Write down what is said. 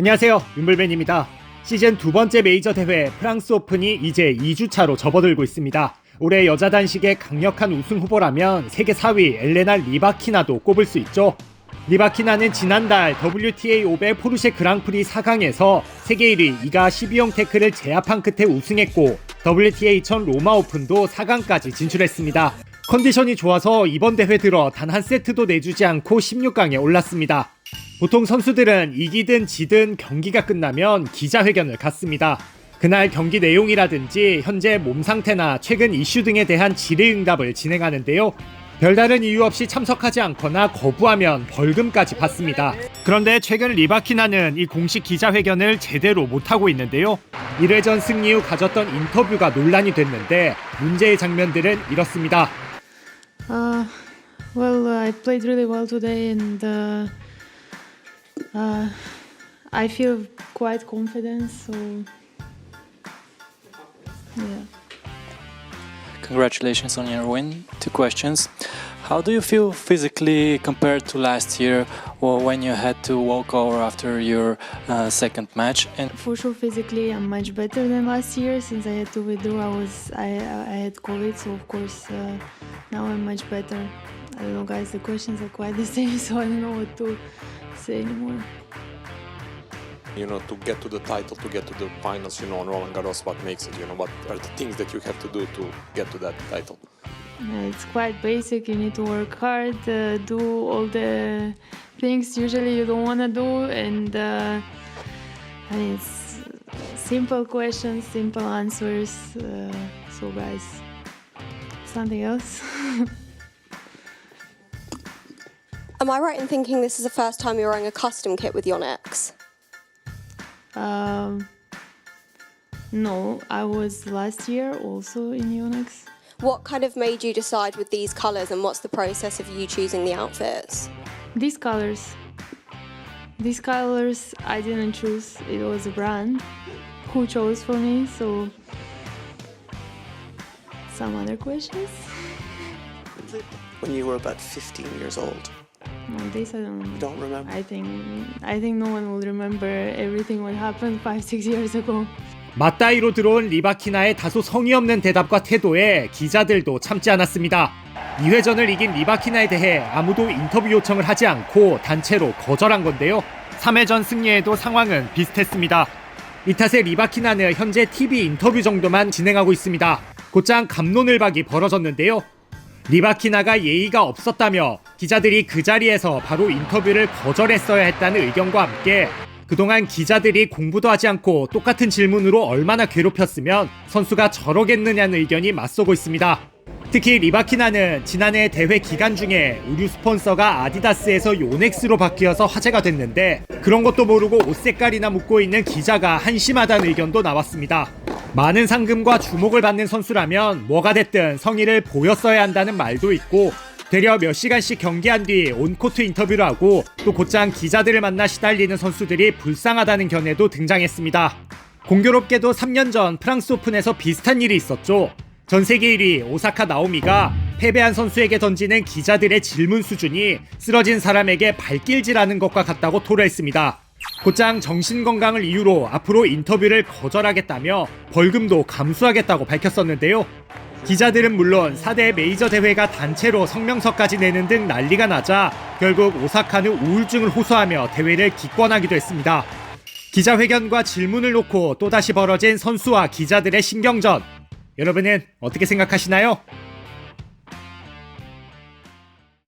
안녕하세요. 윤불벤입니다. 시즌 두 번째 메이저 대회 프랑스 오픈이 이제 2주차로 접어들고 있습니다. 올해 여자 단식의 강력한 우승 후보라면 세계 4위 엘레나 리바키나도 꼽을 수 있죠. 리바키나는 지난달 WTA 500 포르쉐 그랑프리 4강에서 세계 1위 이가 12용 태클을 제압한 끝에 우승했고 WTA 1000 로마 오픈도 4강까지 진출했습니다. 컨디션이 좋아서 이번 대회 들어 단 한 세트도 내주지 않고 16강에 올랐습니다. 보통 선수들은 이기든 지든 경기가 끝나면 기자회견을 갖습니다. 그날 경기 내용이라든지 현재 몸 상태나 최근 이슈 등에 대한 질의응답을 진행하는데요. 별다른 이유 없이 참석하지 않거나 거부하면 벌금까지 받습니다. 그런데 최근 리바키나는 이 공식 기자회견을 제대로 못하고 있는데요. 1회전 승리 후 가졌던 인터뷰가 논란이 됐는데 문제의 장면들은 이렇습니다. Uh, well, I played really well today, and uh, uh, I feel quite confident. So, yeah. Congratulations on your win. Two questions. How do you feel physically compared to last year or when you had to walk over after your uh, second match? And For sure, physically, I'm much better than last year. Since I had to withdraw, I was I I had COVID, so of course uh, now I'm much better. I don't know, guys. The questions are quite the same, so I don't know what to say anymore. you know, to get to the title, to get to the finals, you know, on Roland Garros, what makes it, you know, what are the things that you have to do to get to that title? It's quite basic. You need to work hard, uh, do all the things usually you don't want to do, and uh, I mean, it's simple questions, simple answers. Uh, so, guys, something else. Am I right in thinking this is the first time you're wearing a custom kit with Yonex? um, no, I was last year also in Yonex. What kind of made you decide with these colours and what's the process of you choosing the outfits? These colors, these colors I didn't choose. It was a brand who chose for me. So, some other questions? when you were about 15 years old. No, this I don't remember. Don't remember? I think I think no one will remember everything what happened five six years ago. 맞다이로 들어온 리바키나의 다소 성의 없는 대답과 태도에 기자들도 참지 않았습니다. 2회전을 이긴 리바키나에 대해 아무도 인터뷰 요청을 하지 않고 단체로 거절한 건데요. 3회전 승리에도 상황은 비슷했습니다. 이 탓에 리바키나는 현재 TV 인터뷰 정도만 진행하고 있습니다. 곧장 감론을 박이 벌어졌는데요. 리바키나가 예의가 없었다며 기자들이 그 자리에서 바로 인터뷰를 거절했어야 했다는 의견과 함께 그동안 기자들이 공부도 하지 않고 똑같은 질문으로 얼마나 괴롭혔으면 선수가 저러겠느냐는 의견이 맞서고 있습니다. 특히 리바키나는 지난해 대회 기간 중에 의류 스폰서가 아디다스에서 요넥스로 바뀌어서 화제가 됐는데 그런 것도 모르고 옷 색깔이나 묻고 있는 기자가 한심하다는 의견도 나왔습니다. 많은 상금과 주목을 받는 선수라면 뭐가 됐든 성의를 보였어야 한다는 말도 있고 되려 몇 시간씩 경기한 뒤 온코트 인터뷰를 하고 또 곧장 기자들을 만나 시달리는 선수들이 불쌍하다는 견해도 등장했습니다. 공교롭게도 3년 전 프랑스 오픈에서 비슷한 일이 있었죠. 전 세계 1위 오사카 나오미가 패배한 선수에게 던지는 기자들의 질문 수준이 쓰러진 사람에게 발길질하는 것과 같다고 토로했습니다. 곧장 정신건강을 이유로 앞으로 인터뷰를 거절하겠다며 벌금도 감수하겠다고 밝혔었는데요. 기자들은 물론 4대 메이저 대회가 단체로 성명서까지 내는 등 난리가 나자 결국 오사카는 우울증을 호소하며 대회를 기권하기도 했습니다. 기자회견과 질문을 놓고 또다시 벌어진 선수와 기자들의 신경전. 여러분은 어떻게 생각하시나요?